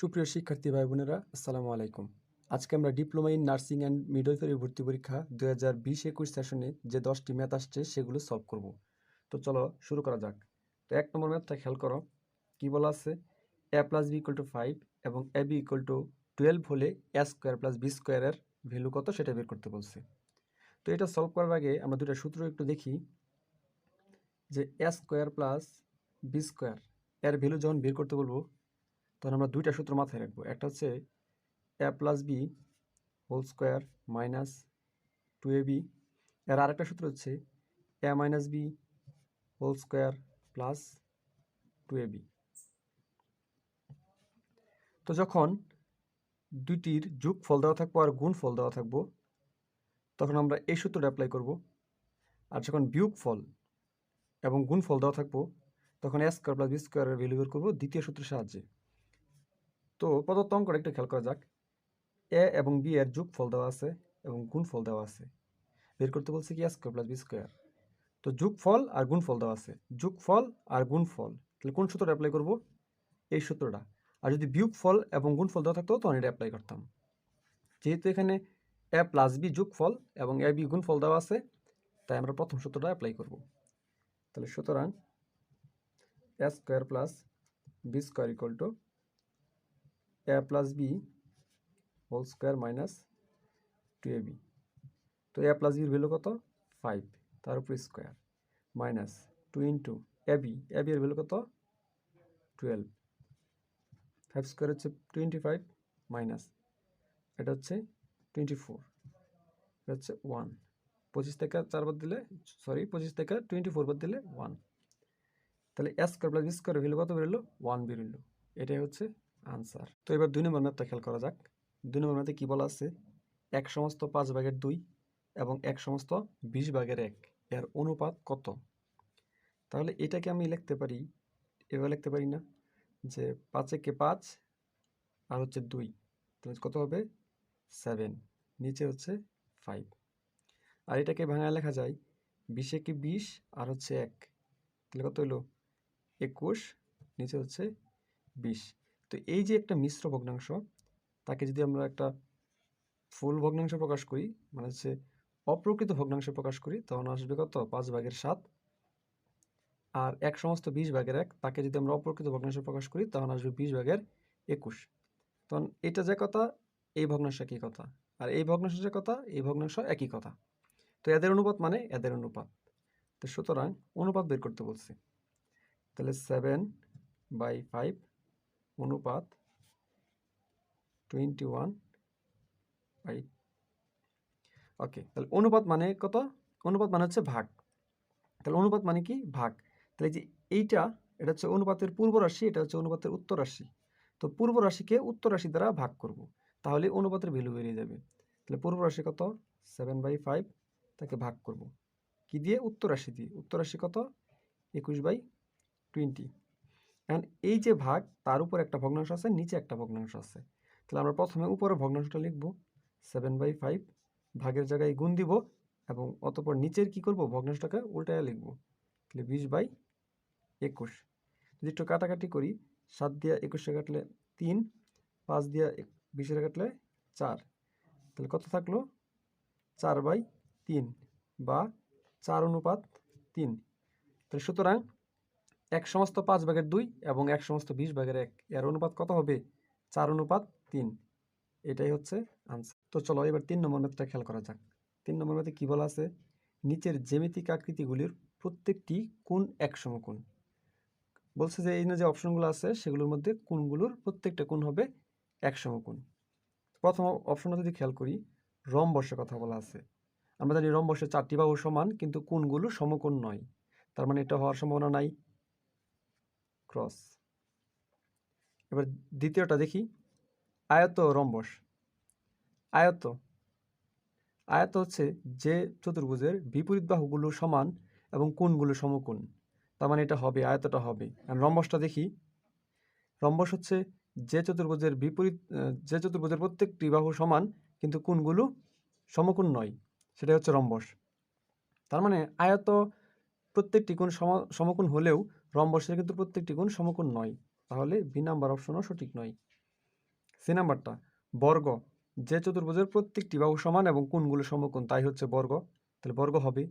সুপ্রিয় শিক্ষার্থী ভাই বোনেরা আসসালামু আলাইকুম। আজকে আমরা diploma in nursing and midwifery ভর্তি পরীক্ষা দু হাজার বিশ একুশ সেশনে যে দশটি ম্যাথ আসছে সেগুলো সলভ করব। তো চলো শুরু করা যাক। তো এক নম্বর ম্যাথটা খেয়াল করো। কি বলা আছে? A plus B equal to five এবং A B equal to twelve হলে এ স্কোয়ার প্লাস বি স্কোয়ারের ভ্যালু কত সেটা বের করতে বলছে। তো এটা সলভ করার আগে আমরা দুটা সূত্র একটু দেখি। যে A square plus B square এর ভ্যালু যখন বের করতে বলব তখন আমরা দুইটা সূত্র মাথায় রাখব। একটা হচ্ছে A plus B whole square minus two A B এর আরেকটা সূত্র হচ্ছে A minus B whole square plus two A B তো যখন দুইটির যোগ ফল দেওয়া থাকব আর গুণ ফল দেওয়া থাকব, তখন আমরা এই সূত্রটা অ্যাপ্লাই করব। আর যখন বিয়োগ ফল এবং গুণ ফল দেওয়া থাকব, তখন এ স্কোয়ার প্লাস বি স্কোয়ারের ভ্যালু বের করব দ্বিতীয় সূত্রের সাহায্যে। তো প্রদত্ত অঙ্কটা একটু খেয়াল করা যাক। এ এবং বি এর যোগ ফল দেওয়া আছে এবং গুণ ফল দেওয়া আছে। বের করতে বলছে কি স্কোয়ার প্লাস বি স্কোয়ার? তো যোগ ফল আর গুণ ফল দেওয়া আছে। যোগ ফল আর গুণ ফল তাহলে কোন সূত্রটা অ্যাপ্লাই করব? এই সূত্রটা। আর যদি বিয়োগ ফল এবং গুণ ফল দেওয়া থাকতো, তখন এটা অ্যাপ্লাই করতাম। যেহেতু এখানে এ প্লাস বি যোগ ফল এবং এ বি গুণ ফল দেওয়া আছে, তাই আমরা প্রথম সূত্রটা অ্যাপ্লাই করব। তাহলে সুতরাং A square plus B square equal to A plus B whole square minus two A B. তো এ প্লাস বির ভ্যালু কত? ফাইভ। তার উপর square minus two into A B. A B এর ভ্যালু কত? টুয়েলভ। ফাইভ স্কোয়ার হচ্ছে twenty five minus, এটা হচ্ছে টোয়েন্টি ফোর এটা হচ্ছে ওয়ান। পঁচিশ থেকে চার বাদ দিলে, সরি, পঁচিশ থেকে টোয়েন্টি ফোর বাদ দিলে ওয়ান। তাহলে S square plus B square value কত বেরোলো? ওয়ান বেরোলো। এটাই হচ্ছে আনসার। তো এবার দুই নম্বর ম্যাথটা খেয়াল করা যাক। দুই নম্বর ম্যাথে কী বলা আছে? এক সমস্ত পাঁচ ভাগের দুই এবং এক সমস্ত বিশ ভাগের এক। এর অনুপাত কত? তাহলে এটাকে আমি লিখতে পারি, এভাবে লিখতে পারি না, যে পাঁচে কে পাঁচ আর হচ্ছে দুই। তাহলে কত হবে? সেভেন। নিচে হচ্ছে ফাইভ। আর এটাকে ভাঙায় লেখা যায় বিশে কি বিশ আর হচ্ছে এক। তাহলে কত হলো? একুশ। নিচে হচ্ছে বিশ। তো এই যে একটা মিশ্র ভগ্নাংশ, তাকে যদি আমরা একটা ফুল ভগ্নাংশ প্রকাশ করি মানে হচ্ছে অপ্রকৃত ভগ্নাংশ প্রকাশ করি, তখন আসবে কত? পাঁচ ভাগের সাত। আর এক সমস্ত বিশ ভাগের এক, তাকে যদি আমরা অপ্রকৃত ভগ্নাংশ প্রকাশ করি, তখন আসবে বিশ ভাগের একুশ। তখন এটা যে কথা, এই ভগ্নাংশ একই কথা। আর এই ভগ্নাংশ যে কথা, এই ভগ্নাংশ একই কথা। তো এদের অনুপাত মানে এদের অনুপাত। তো সুতরাং অনুপাত বের করতে বলছি। তাহলে সেভেন বাই ফাইভ অনুপাত টোয়েন্টি ওয়ান বাই ওকে তাহলে অনুপাত মানে কত? অনুপাত মানে হচ্ছে ভাগ। তাহলে অনুপাত মানে কি? ভাগ। তাহলে যে এইটা, এটা হচ্ছে অনুপাতের পূর্ব রাশি, এটা হচ্ছে অনুপাতের উত্তর রাশি। তো পূর্ব রাশিকে উত্তর রাশি দ্বারা ভাগ করব। তাহলে অনুপাতের ভ্যালু বেরিয়ে যাবে। তাহলে পূর্ব রাশি কত? সেভেন বাই ফাইভ তাকে ভাগ করব। কি দিয়ে? উত্তর রাশি দিয়ে। উত্তর রাশি কত? একুশ বাই টোয়েন্টি এখন এই যে ভাগ, তার উপর একটা ভগ্নাংশ আছে, নিচে একটা ভগ্নাংশ আছে। তাহলে আমরা প্রথমে উপরে ভগ্নাংশটা লিখব। সেভেন বাই ফাইভ ভাগের জায়গায় গুণ দিব এবং অতপর নিচের কি করব? ভগ্নাংশটাকে উল্টায় লিখব। তাহলে বিশ বাই একুশ। যদি একটু কাটাকাটি করি, সাত দিয়া একুশে কাটলে তিন, পাঁচ দিয়া বিশে কাটলে চার। তাহলে কত থাকল? চার বাই তিন বা চার অনুপাত তিন। তাহলে সুতরাং এক সমস্ত পাঁচ ভাগের দুই এবং এক সমস্ত বিশ ভাগের এক। এর অনুপাত কত হবে? চার অনুপাত তিন। এটাই হচ্ছে আনসার তো চলো এবার তিন নম্বর ম্যাথটা খেয়াল করা যাক। তিন নম্বর ম্যাথে কী বলা আছে? নিচের জ্যামিতিক আকৃতিগুলির প্রত্যেকটি কোন এক সমকোণ। বলছে যে এই যে অপশনগুলো আছে, সেগুলোর মধ্যে কোনগুলোর প্রত্যেকটা কোণ হবে এক সমকোণ। প্রথম অপশনটা যদি খেয়াল করি, রম রম্বসের কথা বলা আছে। আমরা জানি রম রম্বসের চারটি বাহু সমান, কিন্তু কোনগুলো সমকোণ নয়। তার মানে এটা হওয়ার সম্ভাবনা নাই। ক্রস। এবার দ্বিতীয়টা দেখি। আয়ত রম্বস। আয়ত। আয়ত হচ্ছে যে চতুর্ভুজের বিপরীত বাহুগুলো সমান এবং কোণগুলো সমকোণ। তার মানে এটা হবে, আয়তটা হবে। রম্বসটা দেখি। রম্বস হচ্ছে যে চতুর্ভুজের বিপরীত, যে চতুর্ভুজের প্রত্যেকটি বাহু সমান, কিন্তু কোণগুলো সমকোণ নয়। সেটাই হচ্ছে রম্বস। তার মানে আয়ত প্রত্যেকটি কোণ সমকোণ হলেও রম্বসের কিন্তু প্রত্যেকটি গুণ সমকোণ নয়। তাহলে বি নাম্বার অপশনও সঠিক নয়। সি নাম্বারটা বর্গ। যে চতুর্ভুজের প্রত্যেকটি বাহু সমান এবং কোণগুলো সমকোণ, তাই হচ্ছে বর্গ। তাহলে বর্গ হবে।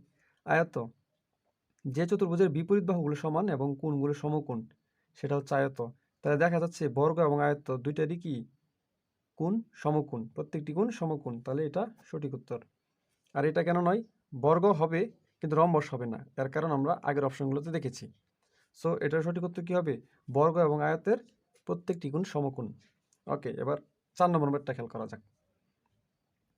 আয়ত। যে চতুর্ভুজের বিপরীত বাহুগুলো সমান এবং কোণগুলো সমকোণ, সেটা হচ্ছে আয়ত। তাহলে দেখা যাচ্ছে বর্গ এবং আয়ত্ত দুইটারই কি? কোণ সমকোণ, প্রত্যেকটি কোণ সমকোণ। তাহলে এটা সঠিক উত্তর। আর এটা কেন নয়? বর্গ হবে, কিন্তু রম্বস হবে না। এর কারণ আমরা আগের অপশনগুলোতে দেখেছি। সো এটার সঠিক উত্তর কী হবে? বর্গ এবং আয়তের প্রত্যেকটি গুণ সমকোণ। ওকে এবার চার নম্বর ম্যাটটা খেয়াল করা যাক।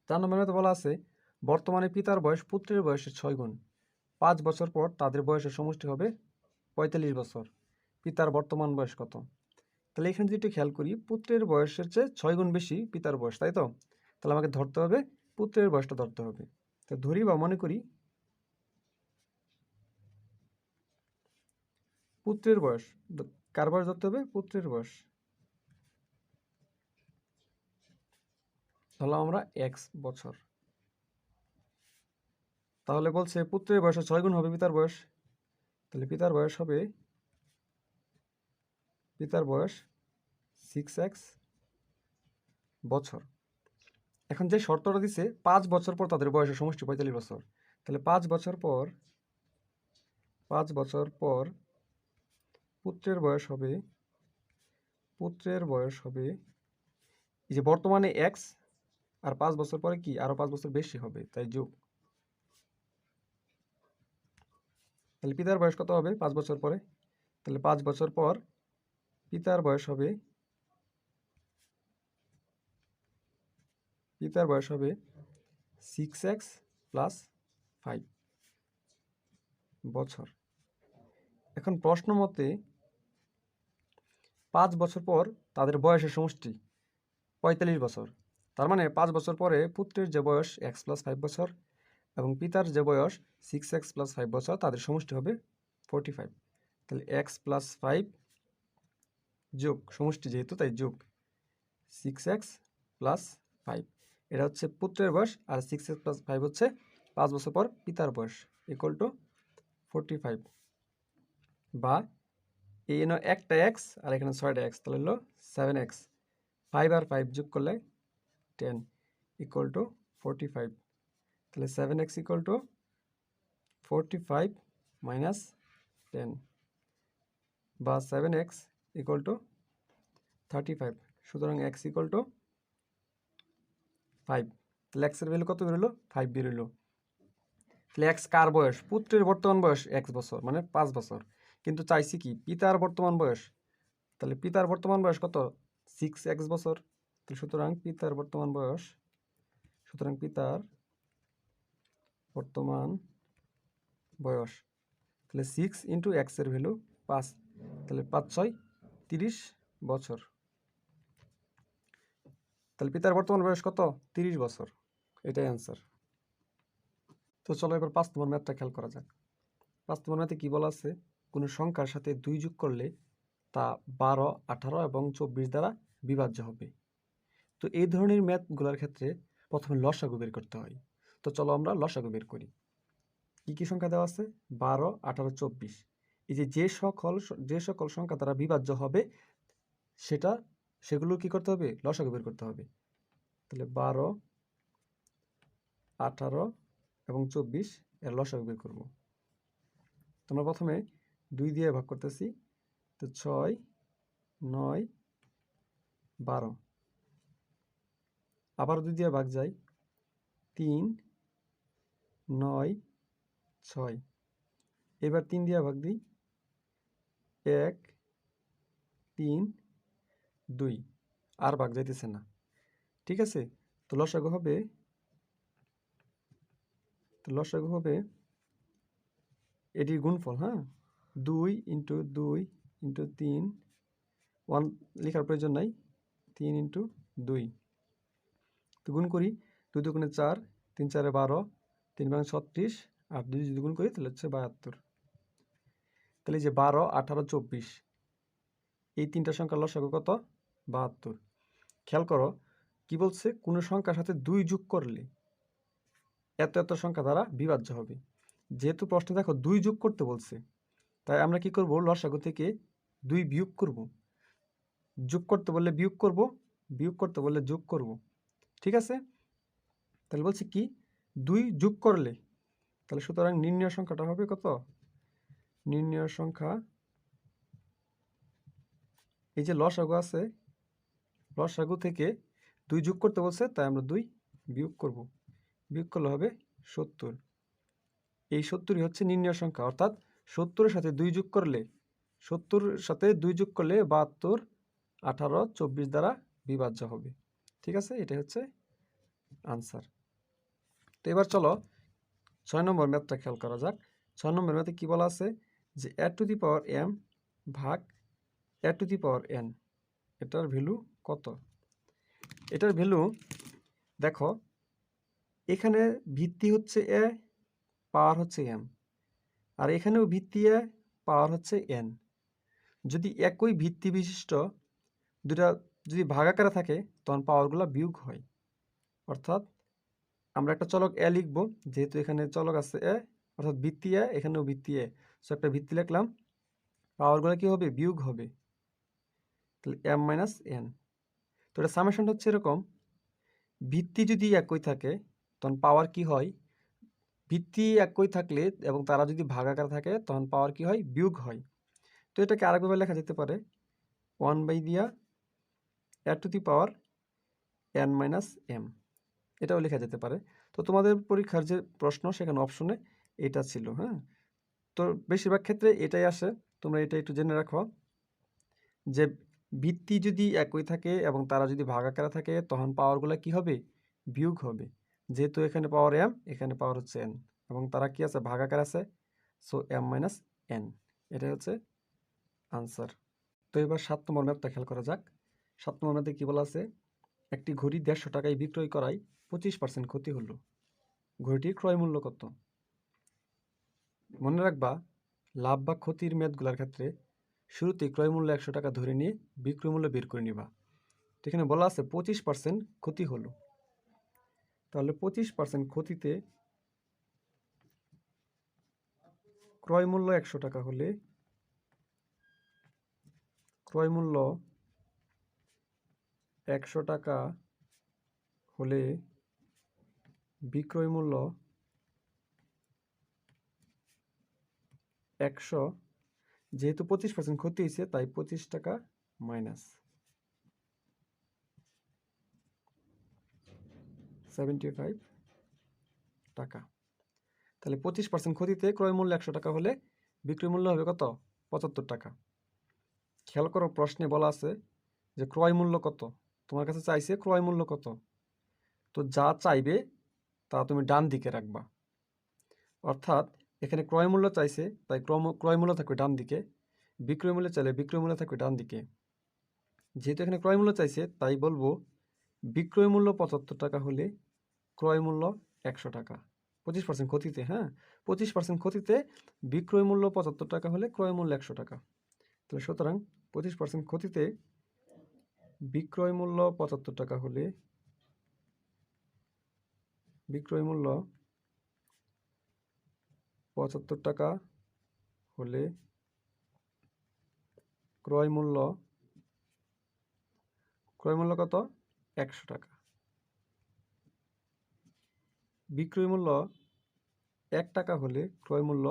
চার নম্বর বলা আছে, বর্তমানে পিতার বয়স পুত্রের বয়সের ছয় গুণ। পাঁচ বছর পর তাদের বয়সের সমষ্টি হবে পঁয়তাল্লিশ বছর। পিতার বর্তমান বয়স কত? তাহলে এখানে যদি একটু খেয়াল করি, পুত্রের বয়সের চেয়ে ছয় গুণ বেশি পিতার বয়স, তাই তো? তাহলে আমাকে ধরতে হবে, পুত্রের বয়সটা ধরতে হবে। তো ধরি বা মনে করি পুত্রের বয়স। কার বয়স ধরতে হবে? পুত্রের বয়স। ধরলাম আমরা এক্স বছর। তাহলে বলছে পুত্রের বয়সে ছয় গুণ হবে, পিতার বয়স। তাহলে পিতার বয়স হবে, পিতার বয়স সিক্স এক্স বছর। এখন যে শর্তটা দিছে, পাঁচ বছর পর তাদের বয়সের সমষ্টি পঁয়তাল্লিশ বছর। তাহলে পাঁচ বছর পর, পাঁচ বছর পর পুত্রের বয়স হবে, পুত্রের বয়স হবে, এই যে বর্তমানে এক্স আর পাঁচ বছর পরে কি? আরও পাঁচ বছর বেশি হবে, তাই যোগ। তাহলে পিতার বয়স কত হবে? পাঁচ বছর পরে। তাহলে পাঁচ বছর পর পিতার বয়স হবে, পিতার বয়স হবে সিক্স এক্স প্লাস ফাইভ বছর। এখন প্রশ্ন মতে পাঁচ বছর পর তাদের বয়সের সমষ্টি পঁয়তাল্লিশ বছর। তার মানে পাঁচ বছর পরে পুত্রের যে বয়স এক্স প্লাস ফাইভ বছর এবং পিতার যে বয়স সিক্স এক্স প্লাস ফাইভ বছর, তাদের সমষ্টি হবে ফোরটি ফাইভ তাহলে এক্স প্লাস ফাইভ যোগ, সমষ্টি যেহেতু, তাই যোগ সিক্স এক্স প্লাস ফাইভ এটা হচ্ছে পুত্রের বয়স আর সিক্স এক্স প্লাস ফাইভ হচ্ছে পাঁচ বছর পর পিতার বয়স ইকুয়াল টু ফোরটি ফাইভ বা এই এনো একটা এক্স আর এখানে ছয়টা এক্স তাহলে হলো সেভেন এক্স ফাইভ আর ফাইভ যোগ করলে ten equal to forty five তাহলে seven X equal to forty five minus ten বা seven X equal to thirty five সুতরাং এক্স ইকুয়াল টু ফাইভ তাহলে এক্সের ভ্যালু কত বেরোলো? ফাইভ বেরোলো। তাহলে এক্স কার বয়স? পুত্রের বর্তমান বয়স এক্স বছর মানে পাঁচ বছর। কিন্তু চাইছি কি, পিতার বর্তমান বয়স। তাহলে পিতার বর্তমান বয়স কত? সিক্স এক্স বছর। তাহলে সুতরাং পিতার বর্তমান বয়স, সুতরাং পিতার বর্তমান বয়স। তাহলে সিক্স ইন্টু এক্সের ভ্যালু পাঁচ। তাহলে পাঁচ, ছয়, তিরিশ বছর। তাহলে পিতার বর্তমান বয়স কত? তিরিশ বছর। এটাই অ্যান্সার তো চলো এবার পাঁচ নম্বর ম্যাথটা খেয়াল করা যাক। পাঁচ নম্বর ম্যাথে কী বলা আছে? কোনো সংখ্যার সাথে দুই যোগ করলে তা বারো, আঠারো এবং চব্বিশ দ্বারা বিভাজ্য হবে। তো এই ধরনের ম্যাথগুলোর ক্ষেত্রে প্রথমে লসাগু বের করতে হয়। তো চলো আমরা লসাগু বের করি। কী কী সংখ্যা দেওয়া আছে? বারো, আঠারো, চব্বিশ। এই যে যে সকল যে সকল সংখ্যা দ্বারা বিভাজ্য হবে, সেটা, সেগুলো কি করতে হবে? লসাগু বের করতে হবে। তাহলে বারো, আঠারো এবং চব্বিশ এর লসাগু বের করব। তোমরা প্রথমে দুই দিয়ে ভাগ করতেছি। তো ছয়, নয়, বারো। আবার দুই দিয়ে ভাগ যায় তিন, নয়, ছয়। এবার তিন দিয়ে ভাগ দিই। এক, তিন, দুই। আর ভাগ যাইতেছে না। ঠিক আছে? তো লসাগু হবে, তো লসাগু হবে এটির গুণফল হ্যাঁ? দুই ইন্টু দুই ইন্টু তিন, ওয়ান লেখার প্রয়োজন নাই, তিন ইন্টু দুই। তো গুণ করি দুই দুগুণে চার, তিন চারে বারো, তিন বাং ছত্রিশ, আর দুই যদি গুণ করি তাহলে হচ্ছে বাহাত্তর। তাহলে যে বারো, আঠারো, চব্বিশ, এই তিনটা সংখ্যার লসাগু কত? বাহাত্তর। খেয়াল করো, কি বলছে? কোনো সংখ্যার সাথে দুই যোগ করলে এত এত সংখ্যা দ্বারা বিভাজ্য হবে। যেহেতু প্রশ্নে দেখো দুই যোগ করতে বলছে তাই আমরা কি করব? লসাগু থেকে দুই বিয়োগ করব। যোগ করতে বললে বিয়োগ করব, বিয়োগ করতে বললে যোগ করব। ঠিক আছে? তাহলে বলছি কি? দুই যোগ করলে, তাহলে সুতরাং নির্ণয় সংখ্যাটা হবে কত? নির্ণয় সংখ্যা, এই যে লসাগু আছে, লসাগু থেকে দুই যোগ করতে বলছে, তাই আমরা দুই বিয়োগ করব। বিয়োগ করলে হবে সত্তর। এই সত্তরই হচ্ছে নির্ণয় সংখ্যা, অর্থাৎ সত্তরের সাথে দুই যোগ করলে, সত্তরের সাথে দুই যোগ করলে বাহাত্তর, আঠারো, চব্বিশ দ্বারা বিভাজ্য হবে। ঠিক আছে? এটা হচ্ছে আনসার তো এবার চলো ছয় নম্বর ম্যাথটা খেয়াল করা যাক। ছয় নম্বর ম্যাথে কী বলা আছে? যে এ টু দি পাওয়ার এম ভাগ A to the power N এটার ভ্যালু কত? এটার ভ্যালু দেখো, এখানে ভিত্তি হচ্ছে এ পাওয়ার হচ্ছে এম আর এখানেও ভিত্তি এ পাওয়ার হচ্ছে এন যদি একই ভিত্তি বিশিষ্ট দুটা যদি ভাগাকারে থাকে, তখন পাওয়ারগুলো বিয়োগ হয়। অর্থাৎ আমরা একটা চলক এ লিখব, যেহেতু এখানে চলক আছে এ অর্থাৎ ভিত্তি এ এখানেও ভিত্তি এ সো একটা ভিত্তি লিখলাম পাওয়ারগুলো কি হবে? বিয়োগ হবে। তাহলে এম মাইনাস এন তো এটা সামেশনটা হচ্ছে এরকম, ভিত্তি যদি একই থাকে, তখন পাওয়ার কি হয়? ভিত্তি একই থাকলে এবং তারা যদি ভাগাকার থাকে, তখন পাওয়ার কি হয়? বিয়োগ হয়। তো এটাকে আরেকভাবে লেখা যেতে পারে। ওয়ান বাই দিয়া A to the power N minus M এটাও লেখা যেতে পারে। তো তোমাদের পরীক্ষার যে প্রশ্ন, সেখানে অপশনে এটা ছিল হ্যাঁ? তো বেশিরভাগ ক্ষেত্রে এটাই আসে। তোমরা এটা একটু জেনে রাখো যে ভিত্তি যদি একই থাকে এবং তারা যদি ভাগাকারে থাকে, তখন পাওয়ারগুলো কি হবে? বিয়োগ হবে। যেহেতু এখানে পাওয়ার এম এখানে পাওয়ার হচ্ছে এন এবং তারা কি আছে? ভাগাকার আছে। সো এম মাইনাস এন এটাই হচ্ছে আনসার তো এবার সাত নম্বর ম্যাপটা খেয়াল করা যাক। সাত নম্বর ম্যাপে কী বলা আছে? একটি ঘড়ি দেড়শো টাকায় বিক্রয় করায় পঁচিশ পার্সেন্ট ক্ষতি হলো। ঘড়িটির ক্রয় মূল্য কত? মনে রাখবা, লাভ বা ক্ষতির মেয়াদগুলোর ক্ষেত্রে শুরুতে ক্রয় মূল্য একশো টাকা ধরে নিয়ে বিক্রয় মূল্য বের করে নিবা। এখানে বলা আছে পঁচিশ পার্সেন্ট ক্ষতি হলো। তাহলে পঁচিশ পার্সেন্ট ক্ষতিতে ক্রয় মূল্য একশো টাকা হলে ক্রয় মূল্য একশো টাকা হলে বিক্রয় মূল্য একশো। যেহেতু পঁচিশ পার্সেন্ট ক্ষতি হয়েছে, তাই পঁচিশ টাকা মাইনাস। সেভেন্টি ফাইভ টাকা। তাহলে পঁচিশ পার্সেন্ট ক্ষতিতে ক্রয় মূল্য একশো টাকা হলে বিক্রয় মূল্য হবে কত? পঁচাত্তর টাকা। খেয়াল করো, প্রশ্নে বলা আছে যে ক্রয় মূল্য কত? তোমার কাছে চাইছে ক্রয় মূল্য কত? তো যা চাইবে তা তুমি ডান দিকে রাখবা। অর্থাৎ এখানে ক্রয় মূল্য চাইছে, তাই ক্রয় মূল্য থাকবে ডান দিকে, বিক্রয় মূল্য চাইলে বিক্রয় মূল্য থাকবে ডান দিকে। যেহেতু এখানে ক্রয় মূল্য চাইছে, তাই বলব বিক্রয় মূল্য পঁচাত্তর টাকা হলে ক্রয় মূল্য একশো টাকা। পঁচিশ পার্সেন্ট ক্ষতিতে হ্যাঁ? পঁচিশ পার্সেন্ট ক্ষতিতে বিক্রয় মূল্য পঁচাত্তর টাকা হলে ক্রয় মূল্য একশো টাকা। তাহলে সুতরাং পঁচিশ পার্সেন্ট ক্ষতিতে বিক্রয় মূল্য পঁচাত্তর টাকা হলে বিক্রয় মূল্য পঁচাত্তর টাকা হলে ক্রয় মূল্য ক্রয় মূল্য কত? একশো টাকা। বিক্রয় মূল্য এক টাকা হলে ক্রয় মূল্য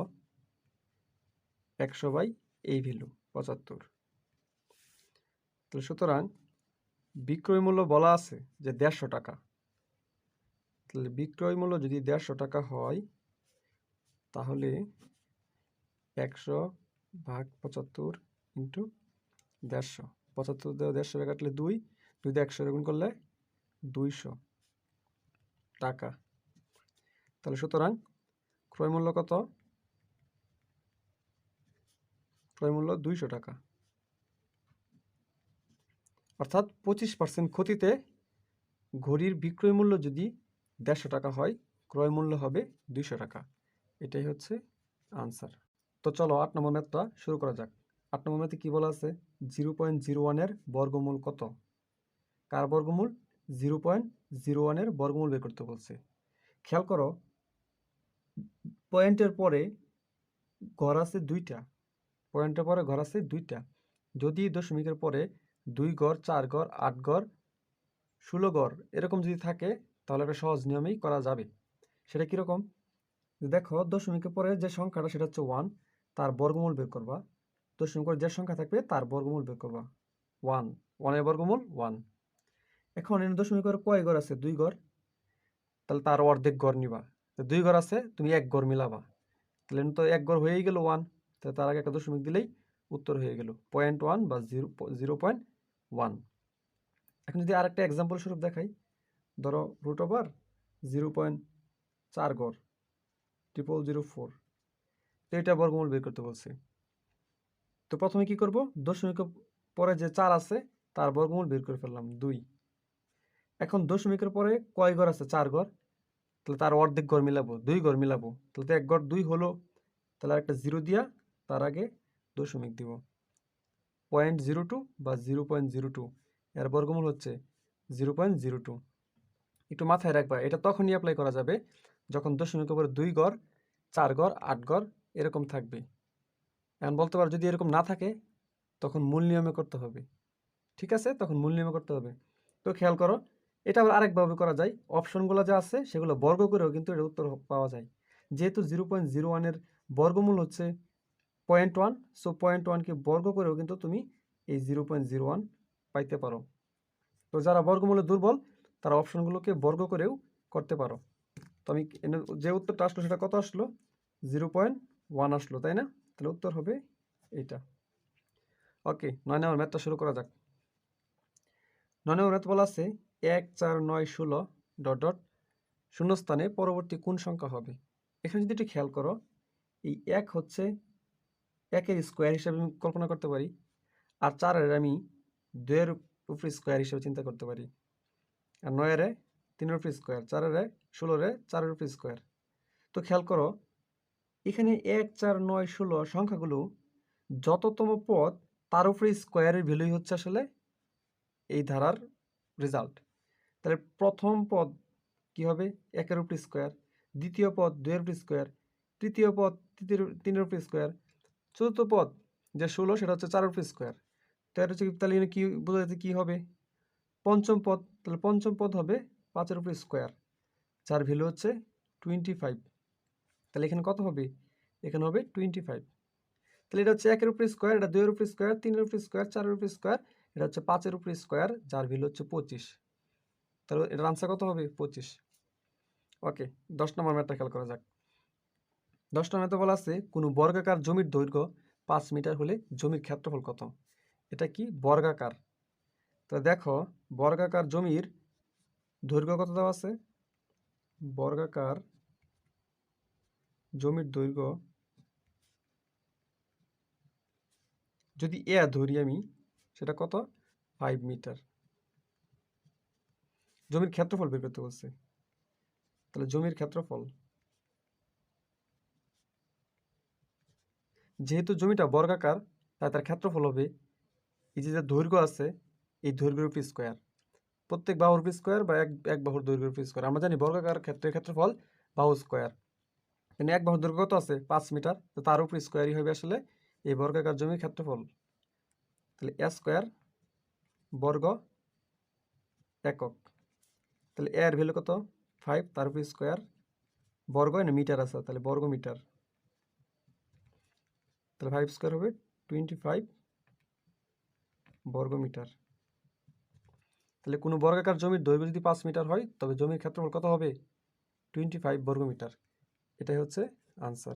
একশো বাই এই ভ্যালু, পঁচাত্তর। তাহলে সুতরাং বিক্রয় মূল্য বলা আছে যে দেড়শো টাকা। তাহলে বিক্রয় মূল্য যদি দেড়শো টাকা হয়, তাহলে একশো ভাগ পঁচাত্তর ইন্টু দেড়শো। পঁচাত্তর দেওয়া দেড়শো কাটলে দুই দিয়ে একশো গুণ করলে দুইশো টাকা। তাহলে সুতরাং ক্রয় মূল্য কত? ক্রয় মূল্য দুইশো টাকা। অর্থাৎ পঁচিশ পার্সেন্ট ক্ষতিতে ঘড়ির বিক্রয় মূল্য যদি দেড়শো টাকা হয়, ক্রয় মূল্য হবে দুইশো টাকা। এটাই হচ্ছে আনসার তো চলো আট নম্বর ম্যাথটা শুরু করা যাক। আট নম্বর ম্যাথে কী বলা আছে? জিরো পয়েন্ট জিরো ওয়ানের বর্গমূল কত? কার বর্গমূল? জিরো পয়েন্ট জিরো ওয়ানের বর্গমূল বের করতে বলছে। খেয়াল করো, পয়েন্টের পরে ঘর আছে দুইটা। পয়েন্টের পরে ঘর আছে দুইটা। যদি দশমিকের পরে দুই ঘর, চার ঘর, আট ঘর, ষোলো গড় এরকম যদি থাকে, তাহলে একটা সহজ নিয়মেই করা যাবে। সেটা কীরকম? দেখো, দশমিকের পরে যে সংখ্যাটা, সেটা হচ্ছে ওয়ান, তার বর্গমূল বের করবা। দশমিক পরে যে সংখ্যা থাকবে, তার বর্গমূল বের করবা। ওয়ান, ওয়ানের বর্গমূল, ওয়ান। এখন এর দশমিক করে কয় ঘর আছে? দুই ঘর তাহলে তার অর্ধেক ঘর নিবা। তো দুই ঘর আছে, তুমি এক ঘর মিলাবা। তাহলে তো এক ঘর হয়েই গেল ওয়ান তাহলে তার আগে একটা দশমিক দিলেই উত্তর হয়ে গেল। পয়েন্ট ওয়ান বা জিরো জিরো পয়েন্ট ওয়ান এখন যদি আরেকটা এক্সাম্পল স্বরূপ দেখাই, ধরো রুট ওভার জিরো পয়েন্ট চার গড় ট্রিপল জিরো ফোর তো এটা বর্গমূল বের করতে বলছে। তো প্রথমে কি করব? দশমিক পরে যে চার আছে, তার বর্গমূল বের করে ফেললাম দুই। এখন দশমিকের পরে কয় ঘর আছে? চার ঘর। তাহলে তার অর্ধেক ঘর মিলাবো, দুই ঘর মিলাবো। তাহলে তো এক ঘর দুই হলো, তাহলে একটা জিরো দিয়া তার আগে দশমিক দিব। পয়েন্ট জিরো টু বা জিরো পয়েন্ট জিরো টু এর বর্গমূল হচ্ছে জিরো পয়েন্ট জিরো টু একটু মাথায় রাখবা, এটা তখনই অ্যাপ্লাই করা যাবে যখন দশমিকের উপরে দুই ঘর, চার ঘর, আট ঘর এরকম থাকবে। এখন বলতে পারো, যদি এরকম না থাকে, তখন মূল নিয়মে করতে হবে। ঠিক আছে? তখন মূল নিয়মে করতে হবে। তো খেয়াল করো এটা আবার আরেকভাবে করা যায়। অপশনগুলো যা আছে, সেগুলো বর্গ করেও কিন্তু এর উত্তর পাওয়া যায়। যেহেতু জিরো পয়েন্ট জিরো ওয়ানের বর্গমূল হচ্ছে পয়েন্ট ওয়ান সো পয়েন্ট ওয়ানকে বর্গ করেও কিন্তু তুমি এই জিরো পয়েন্ট জিরো ওয়ান পাইতে পারো। তো যারা বর্গমূলে দুর্বল, তারা অপশনগুলোকে বর্গ করেও করতে পারো। তো আমি যে উত্তরটা আসলো, সেটা কত আসলো? জিরো পয়েন্ট ওয়ান আসলো, তাই না? তাহলে উত্তর হবে এইটা। ওকে, নয় নম্বর ম্যাথটা শুরু করা যাক। নয় নম্বর ম্যাথ বলা আছে এক চার নয় ষোলো ডট ডট শূন্যস্থানে পরবর্তী কোন সংখ্যা হবে? এখানে যদি একটু খেয়াল করো, এই এক হচ্ছে একের স্কোয়ার হিসাবে আমি কল্পনা করতে পারি, আর চারের আমি দুয়ের উপরে স্কোয়ার হিসেবে চিন্তা করতে পারি, আর নয়ের তিনের উপর স্কোয়ার, চারের ষোলোরে চারের উপর স্কোয়ার। তো খেয়াল করো, এখানে এক চার নয় ষোলো সংখ্যাগুলো যততম পদ তার উপরে স্কোয়ারের ভ্যালুই হচ্ছে আসলে এই ধারার রেজাল্ট তাহলে প্রথম পদ কি হবে? একের উপর স্কোয়ার দ্বিতীয় পদ দুয়ের উপর স্কোয়ার তৃতীয় পদ তিনের উপর স্কোয়ার চতুর্থ পদ যে ষোলো সেটা হচ্ছে চার উপর স্কোয়ার তো এটা হচ্ছে তাহলে এখানে কি বোঝা যাচ্ছে কী হবে? পঞ্চম পদ, তাহলে পঞ্চম পদ হবে পাঁচের উপর স্কোয়ার যার ভ্যালু হচ্ছে টোয়েন্টি ফাইভ তাহলে এখানে কত হবে? এখানে হবে টোয়েন্টি ফাইভ তাহলে এটা হচ্ছে একের উপর স্কোয়ার এটা দুইয়ের উপর স্কোয়ার তিনের উপর স্কোয়ার চারের উপর স্কোয়ার এটা হচ্ছে পাঁচের উপর স্কোয়ার যার ভ্যালু হচ্ছে পঁচিশ। তাহলে এটার আনসার কত হবে? পঁচিশ। ওকে দশ নম্বর ম্যাথটা খেয়াল করা যাক। দশ নম্বর বলা আছে, কোনো বর্গাকার জমির দৈর্ঘ্য পাঁচ মিটার হলে জমির ক্ষেত্রফল কত? এটা কি? বর্গাকার। তো দেখো, বর্গাকার জমির দৈর্ঘ্য কত দেওয়া আছে? বর্গাকার জমির দৈর্ঘ্য যদি এ ধরি আমি, সেটা কত? ফাইভ মিটার জমির ক্ষেত্রফল বের করতে বলছে। তাহলে জমির ক্ষেত্রফল। যেহেতু জমিটা বর্গাকার, তাই তার ক্ষেত্রফল হবে এই যে দৈর্ঘ্য আছে, এই দৈর্ঘ্যের উপর স্কোয়ার প্রত্যেক বাহুর উপর স্কোয়ার বা এক এক বাহুর দৈর্ঘ্যের উপর স্কোয়ার আমরা জানি বর্গাকার ক্ষেত্রের ক্ষেত্রফল বাহু স্কোয়ার এখানে এক বাহুর দৈর্ঘ্য কত আছে? পাঁচ মিটার। তো তার উপর স্কোয়ারই হবে আসলে এই বর্গাকার জমির ক্ষেত্রফল। তাহলে এ স্কোয়ার বর্গ একক। তাহলে এ এর ভ্যালু কত? ফাইভ তার উপর স্কোয়ার বর্গ না মিটার আছে, তাহলে বর্গ মিটার তাহলে ফাইভ স্কোয়ার হবে টোয়েন্টি ফাইভ বর্গ মিটার তাহলে কোনো বর্গাকার জমির দৈর্ঘ্য যদি পাঁচ মিটার হয়, তবে জমির ক্ষেত্রফল কত হবে? টোয়েন্টি ফাইভ বর্গ মিটার এটাই হচ্ছে আনসার